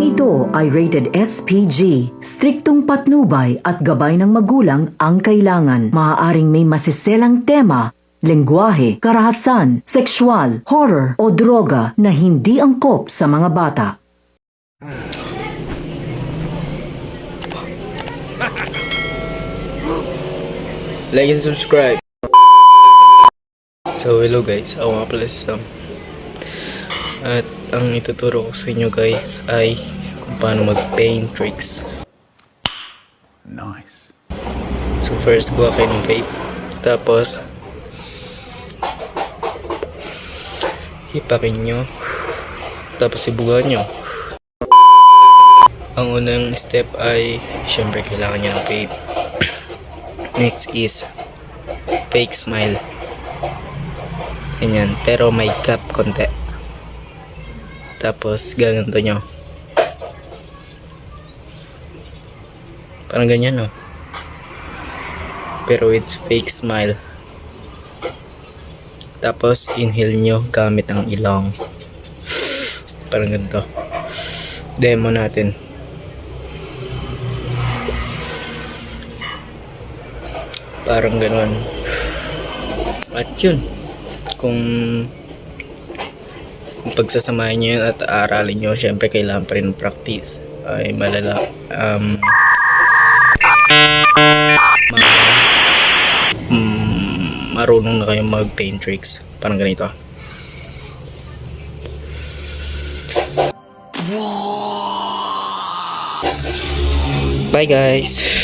Programang ito ay rated SPG. Striktong patnubay at gabay ng magulang ang kailangan. Maaaring may masiselang tema, lengguwahe, karahasan, sexual, horror o droga na hindi angkop sa mga bata. Like and subscribe. So hello guys, ako nga pala Sam. At ang ituturo ko sa inyo guys ay paano mag-paint tricks. Nice. So first kuha kayo ng vape. Tapos hipakin nyo. Tapos ibugan nyo. Ang unang step ay syempre kailangan nyo ng vape. Next is fake smile. Ganyan. Pero may cap konti. Tapos gaganto nyo. Parang ganyan no. Pero with fake smile. Tapos inhale nyo gamit ang ilong. Parang ganito. Demo natin. Parang ganon. At yun. Kung kung pagsasamahin nyo yun at aaralin nyo, syempre kailangan pa rin practice. Ay malala. Um, mm, marunong na kayong mag paint tricks. Parang ganito. Bye guys!